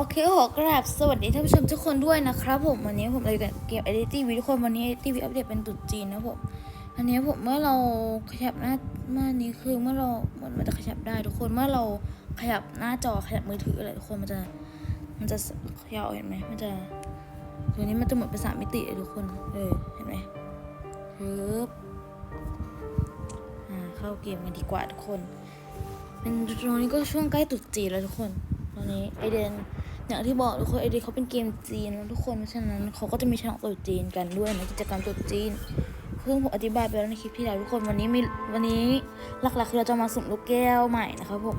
โอเคขอกราบสวัสดีท่านผู้ชมทุกคนด้วยนะครับผมวันนี้ผมเลยเกับเกม Identity V ทุกคนวันนี้ Identity V อัปเดตเป็นตรุษจีนนะผมอันนี้ผมเมื่อเราขยับหน้าเมื่อนี้คือเมื่อเราเหมือนมันจะขยับได้ทุกคนเมื่อเราขยับหน้าจอขยับมือถืออะไรทุกคนมันจะมันจะเขย่าเห็นไหมมันจะตัวนี้มันจะเหมือนเป็นสามมิติเลยทุกคนเออเห็นไหมปึ๊บอ่าเข้าเกมกันดีกว่าทุกคน เป็นตรงนี้ก็ช่วงใกล้ตรุษจีนแล้วทุกคนตอนนี้ไอเดน อย่างที่บอกทุกคนไอเดนเขาเป็นเกมจีนนะทุกคนเพราะฉะนั้นเขาก็จะมีฉลองตรุษจีนกันด้วยในกิจกรรมตรุษจีนซึ่งผมอธิบายไปแล้วในคลิปที่แล้วทุกคนวันนี้มีวันนี้หลักๆคือเราจะมาสุ่มลูกแก้วใหม่นะครับผม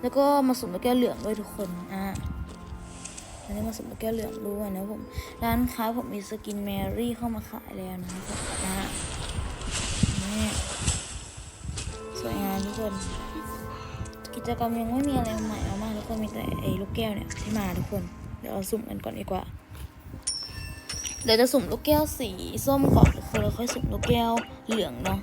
แล้วก็มาสุ่มลูกแก้วเหลืองด้วยทุกคนอ่าวันนี้มาสุ่มลูกแก้วเหลืองด้วยนะผม ร้านค้าผมมีสกินแมรี่เข้ามาขายแล้วนะครับอ่านี่สวยงามทุกคน กิจกรรมยังไม่มีอะไรใหม่ กทุกคนมีแต่ไอ้ลูกแก้วเนี่ยที่มาทุกคน เดี๋ยวเราสุ่มกันก่อนดีกว่า เดี๋ยวจะสุ่มลูกแก้วสีส้มก่อนทุกคนแล้วค่อยสุ่มลูกแก้วเหลืองเนาะ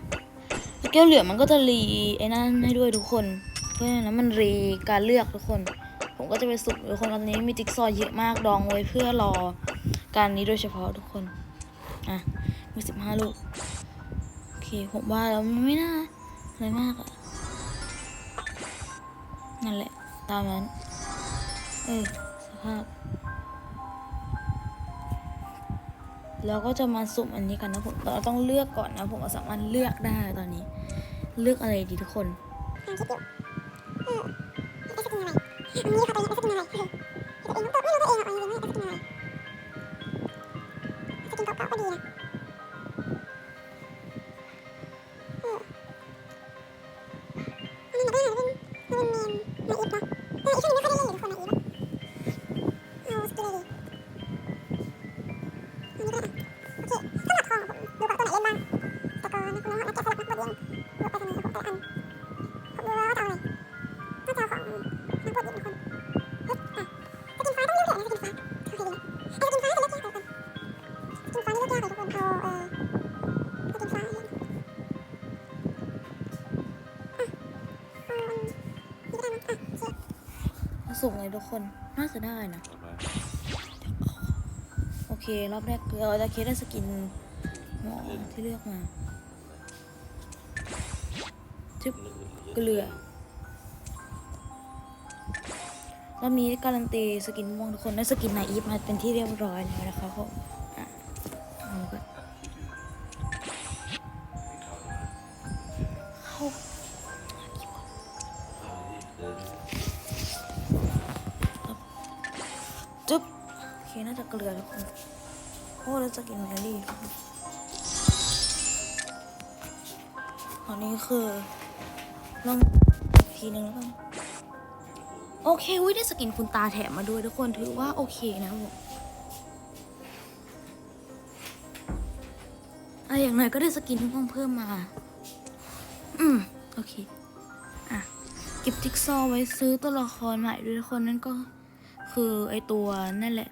ลูกแก้วเหลืองมันก็จะรีไอ้นั่นให้ด้วยทุกคน เพราะฉะนั้นมันรีการเลือกทุกคน ผมก็จะไปสุ่มทุกคนตอนนี้มีจิ๊กซอว์เยอะมากดองไว้เพื่อรอการนี้โดยเฉพาะทุกคน อะ มีสิบห้าลูก โอเค ผมว่าแล้วมันไม่น่าอะไรมากอะนั่นแหละ ตามนั้น เออสภาพแล้วก็จะมาสุ่มอันนี้กันนะผมเราต้องเลือกก่อนนะผมสามารถเลือกได้ตอนนี้ เลือกอะไรดีทุกคนกำลังคิดอยู่เออไอ้สกินอะไรอันนี้เขาไปไอ้สกินอะไรเออตัวเองตัวไม่รู้ตัวเองอะเอาจริงๆไม่ไอ้สกินอะไรสกินเก่าๆก็ดีนะ สุ่มเลยทุกคน น่าจะได้นะ โอเค รอบแรกเราจะเคสได้สกินหมอที่เลือกมาจึ๊บเกลือรอบนี้การันตีสกินม่วงทุกคนได้สกินนาอีฟมาเป็นที่เรียบร้อยแล้วนะคะผมอะเอามา จึ๊บโอเคน่าจะเกลือทุกคนโอ้แล้วสกินแมรี่ทุกคนอันนี้คือลองทีนึงแล้วกันโอเควิได้สกินคุณตาแถมมาด้วยทุกคนถือว่าโอเคนะผมอะอย่างไรก็ได้สกินที่เพิ่มมา อืม โอเค อะ เก็บจิ๊กซอไว้ซื้อตัวละครใหม่ด้วยทุกคนนั่นก็ คือไอตัวนั่นแหละ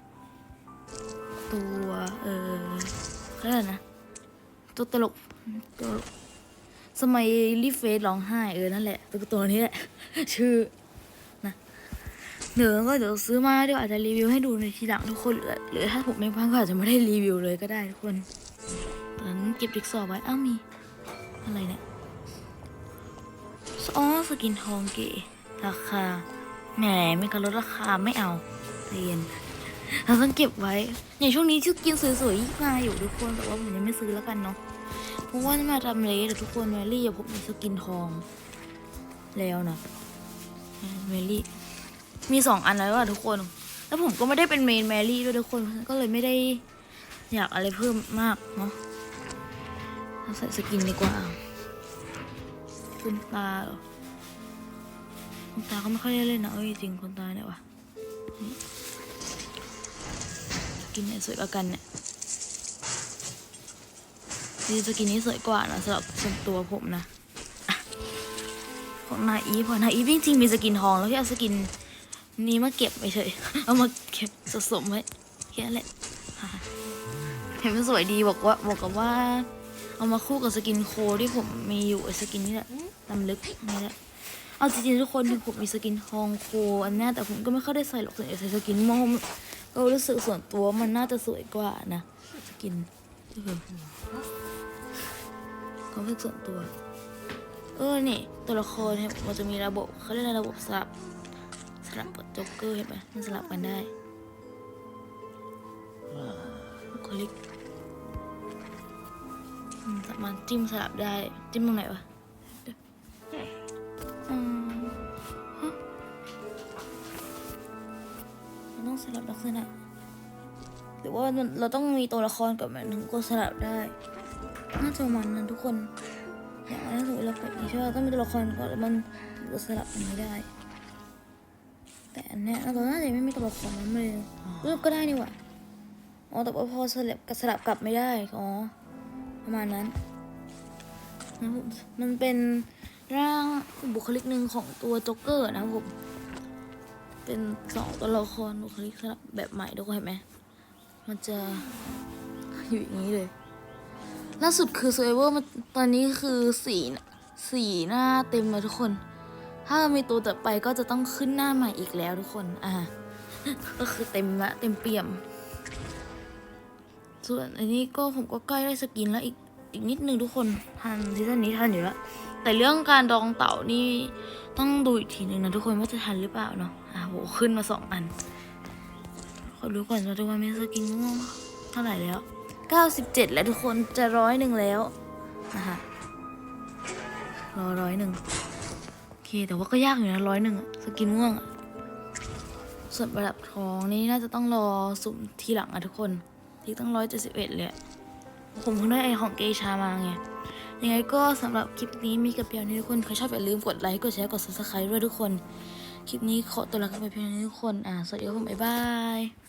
ตัวเออเขาเรียกอะไรนะตัวตลกตัวสมัยรีเฟซร้องไห้เออนั่นแหละตัวตัวนี้แหละชื่อนะเดี๋ยวก็เดี๋ยวซื้อมาเดี๋ยวอาจจะรีวิวให้ดูในทีหลังทุกคนหรือหรือถ้าผมไม่พังก็อาจจะไม่ได้รีวิวเลยก็ได้ทุกคนตอนนั้นเก็บดิกซอว์ไว้อ้าวมีอะไรเนี่ยอ๋อสกินทองเก๋ราคาแหมไม่การลดราคาไม่เอา เรียนเราต้องเก็บไว้อย่างช่วงนี้ชื่อกินสวยๆยิ่งมาอยู่ทุกคนแต่ว่าผมยังไม่ซื้อแล้วกันเนาะเพราะว่ามาทำเลแต่ทุกคนแมรี่อย่าผมมีสกินทอง แล้วนะแมรี่มีสองอันแล้วอะทุกคน แล้วผมก็ไม่ได้เป็นเมนแมรี่ด้วยทุกคนก็เลยไม่ได้อยากอะไรเพิ่มมากเนาะเราใส่สกินดีกว่าคุณตาคุณตาก็ไม่ค่อยได้เล่นนะเอ้ยจริงคุณตาเนี่ยวะนี่ส กินไหนสวยกว่ากันเนี่ยดีสกินนี้สวยกว่านะสำหรับส่วนตัวผมนะของนายอีพอนายอีจริงๆมีสกินทองแล้วแค่เอาสกินนี่มาเก็บไปเฉยเอามาเก็บสะสมไว้แค่นั้นแหละเห็นมันสวยดีบอกว่าบอกกับว่า เอามาคู่กับสกินโคที่ผมมีอยู่ไอ้สกินนี่แหละลำลึกนี่แหละ เอาจริงๆทุกคนถึงผมมีสกินทองโคอันนี้แต่ผมก็ไม่ค่อยได้ใส่หรอกส่วนใหญ่ใส่สกินม่วงก็รู้สึกส่วนตัวมันน่าจะสวยกว่านะสกินก็คือความรู้สึกส่วนตัว เออนี่ตัวละครเนี่ยมันจะมีระบบเขาเรียกอะไรระบบสลับสลับกับโจ๊กเกอร์เห็นไหมมันสลับกันได้คลิกสามารถจิ้มสลับได้จิ้มตรงไหนวะ สลับลักษณะ หรือว่าเราต้องมีตัวละครกับมันถึงก็สลับได้น่าจะมันนั้นทุกคนอย่างนั้นสมมติเรากดนี้ใช่ไหมต้องมีตัวละครก่อนแล้วมันถึงจะสลับอันนี้ได้ แต่อันเนี้ยเราน่าจะไม่มีตัวละครนั้นเลยรูปก็ได้นี่หว่าอ๋อแต่ว่าพอสลับกับสลับกลับไม่ได้อ๋อประมาณนั้นนะผมมันเป็นร่างบุคลิกหนึ่งของตัวโจ๊กเกอร์นะครับผม เป็นสองตัวละครบุคลิกแบบใหม่ทุกคนเห็นไหม มันจะอยู่อย่างนี้เลย ล่าสุดคือ s u r v i v o r มันตอนนี้คือสีสีหน้าเต็มเลยทุกคน ถ้ามีตัวต่อไปก็จะต้องขึ้นหน้าใหม่อีกแล้วทุกคน อ่า ก็คือเต็มละเต็มเปี่ยม ส่วนอันนี้ก็ผมก็ใกล้ได้สกินแล้วอีกอีกนิดนึงทุกคนทันซีซั่นนี้ทันอยู่แล้วแต่เรื่องการดองเต่านี่ต้องดูอีกทีหนึ่งนะทุกคนว่าจะทันหรือเปล่าเนาะ อ่าโหขึ้นมาสองอัน ขอดูก่อนว่าทุกวันมีสกินม่วงเท่าไหร่แล้ว 97 แล้วทุกคนจะร้อยหนึ่งแล้วนะคะรอร้อยหนึ่งโอเค แต่ว่าก็ยากอยู่นะร้อยหนึ่งอะสกินม่วงอะส่วนประดับทองนี่น่าจะต้องรอสุ่มทีหลังอะทุกคน ที่ต้องร้อยเจ็ดสิบเอ็ดเลยอะผมเพิ่งได้ไอของเกชามาไง ยังไงก็สำหรับคลิปนี้มีกับเพียงนี้ทุกคน ใครชอบอย่าลืมกดไลค์ กดแชร์ กด subscribe ด้วยทุกคน คลิปนี้ขอตัวลาไปเพียงนี้ทุกคน อ่า สวัสดีครับผมบ๊ายบาย